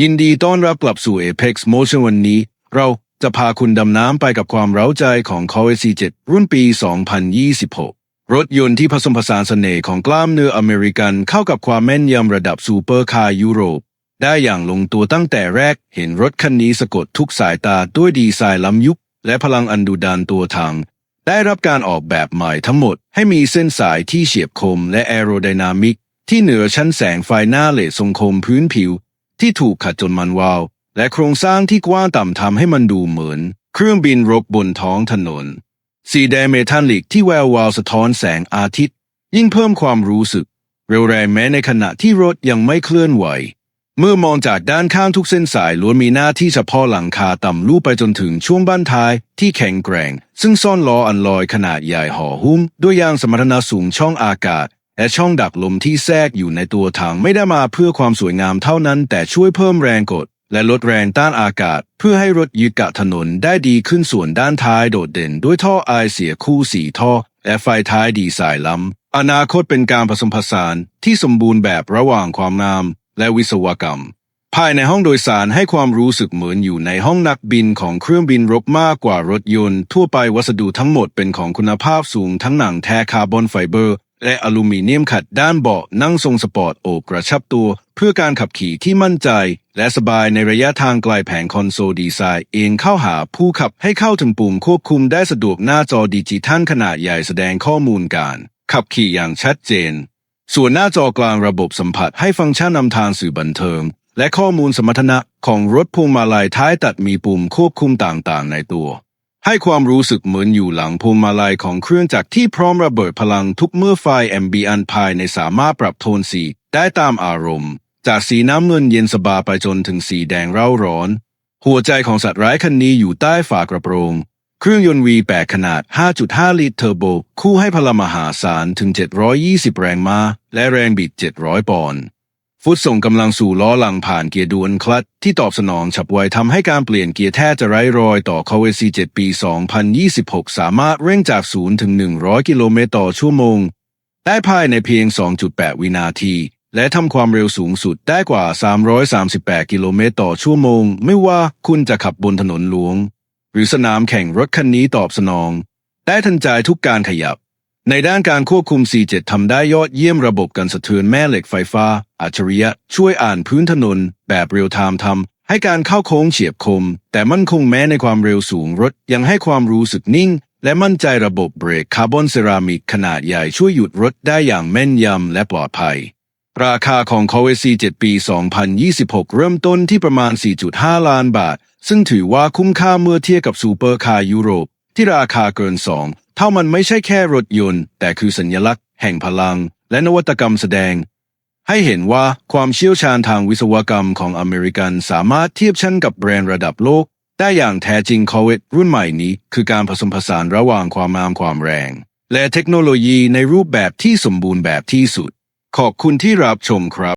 ยินดีต้อนรับกลับสู่ Apex Motion วันนี้ เราจะพาคุณดำน้ำไปกับความเร้าใจของ c o v 7รุ่นปี 2026 รถยนต์ที่ผสมผสานเสน่ห์ของกล้ามเนื้ออเมริกันเข้ากับความแม่นยำระดับซูเปอร์คาร์ยุโรป ได้อย่างลงตัวตั้งแต่แรกเห็นรถคันนี้สะกดทุกสายตาด้วยดีไซน์ล้ำยุค และพลังอันดุดันตัวถังได้รับการออกแบบใหม่ทั้งหมด ให้มีเส้นสายที่เฉียบคมและแอโรไดนามิกที่เหนือชั้นแสงไฟหน้าเลสทรงคมพื้นผิว ที่ถูกขัดจนมันวาว และโครงสร้างที่กว้างต่ำทำให้มันดูเหมือน เครื่องบินรบบนท้องถนน สีแดงเมทัลลิกที่แวววาวสะท้อนแสงอาทิตย์ ยิ่งเพิ่มความรู้สึก เร็วแรงแม้ในขณะที่รถยังไม่เคลื่อนไหว เมื่อมองจากด้านข้างทุกเส้นสายล้วนมีหน้าที่เฉพาะหลังคาต่ำลู่ไปจนถึงช่วงบ้านท้ายที่แข็งแกร่ง ซึ่งซ่อนล้ออันลอยขนาดใหญ่ห่อหุ้มด้วยยางสมรรถนะสูงช่องอากาศ และช่องดักลมที่แทรกอยู่ในตัวถังไม่ได้มาเพื่อความสวยงามเท่านั้น แต่ช่วยเพิ่มแรงกด และลดแรงต้านอากาศ เพื่อให้รถยึดกับถนนได้ดีขึ้นส่วนด้านท้ายโดดเด่น ด้วยท่อไอเสียคู่สีท่อ และไฟท้ายดีไซน์ล้ำอนาคตเป็นการผสมผสานที่สมบูรณ์แบบระหว่างความงาม และวิศวกรรม ภายในห้องโดยสารให้ความรู้สึกเหมือนอยู่ในห้องนักบินของเครื่องบินรบมากกว่ารถยนต์ ทั่วไปวัสดุทั้งหมดเป็นของคุณภาพสูงทั้งหนังแท้คาร์บอนไฟเบอร์ และอลูมิเนียมขัดด้านเบาะนั่งทรงสปอร์ตโอบกระชับตัว เพื่อการขับขี่ที่มั่นใจ และสบายในระยะทางไกลแผงคอนโซลดีไซน์เองเข้าหาผู้ขับให้เข้าถึงปุ่มควบคุมได้สะดวกหน้าจอดิจิทัลขนาดใหญ่แสดงข้อมูลการ ขับขี่อย่างชัดเจน ส่วนหน้าจอกลางระบบสัมผัสให้ฟังก์ชันนำทางสื่อบันเทิงและข้อมูลสมรรถนะของรถพวงมาลัยท้ายตัดมีปุ่มควบคุมต่างๆ ในตัว ให้ความรู้สึกเหมือนอยู่หลังพวงมาลัยของเครื่องจักรที่พร้อมระเบิดพลังทุกเมื่อไฟ MBN ภายในสามารถปรับโทนสีได้ตามอารมณ์ จากสีน้ำเงินเย็นสบายไปจนถึงสีแดงเร่าร้อน หัวใจของสัตว์ร้ายคันนี้อยู่ใต้ฝากระโปรง เครื่องยนต์ V8 ขนาด 5.5 ลิตรเทอร์โบ คู่ให้พลังมหาศาลถึง 720 แรงม้าและแรงบิด 700 ปอนด์ ฟุตส่งกำลังสู่ล้อหลังผ่านเกียร์ดวนคลัตที่ตอบสนองฉับไวทำให้การเปลี่ยนเกียร์แทบจะไร้รอยต่อ c o v 7ปี 2026 สามารถเร่งจาก 0 ถึง 100 กิโลเมตรต่อชั่วโมง ได้ภายในเพียง 2.8 วินาที และทำความเร็วสูงสุดได้กว่า 338 กิโลเมตรต่อชั่วโมง ไม่ว่าคุณจะขับบนถนนหลวง หรือสนามแข่งรถคันนี้ตอบสนอง ได้ทันใจทุกการขยับ ในด้านการควบคุม C7 ทำได้ยอดเยี่ยมระบบกันสะเทือนแม่เหล็กไฟฟ้า อัจฉริยะ ช่วยอ่านพื้นถนน แบบเรียลไทม์ทำให้การเข้าโค้งเฉียบคม แต่มั่นคงแม้ในความเร็วสูงรถ ยังให้ความรู้สึกนิ่ง และมั่นใจระบบเบรกคาร์บอนเซรามิกขนาดใหญ่ช่วยหยุดรถได้อย่างแม่นยำและปลอดภัย ราคาของ c o v 7ปี 2026 เริ่มต้นที่ประมาณ 4.5 ล้านบาท ซึ่งถือว่าคุ้มค่าเมื่อเทียบกับซูเปอร์คาร์ยุโรป ที่ราคาเกิน2เท่ามันไม่ใช่แค่รถยนต์ แต่คือสัญลักษณ์แห่งพลัง และนวัตกรรมแสดง ให้เห็นว่าความเชี่ยวชาญทางวิศวกรรมของอเมริกันสามารถเทียบชั้นกับแบรนด์ระดับโลกได้อย่างแท้จริงคอเวตรุ่นใหม่นี้ คือการผสมผสานระหว่างความงามความแรง และเทคโนโลยีในรูปแบบที่สมบูรณ์แบบที่สุด ขอบคุณที่รับชมครับ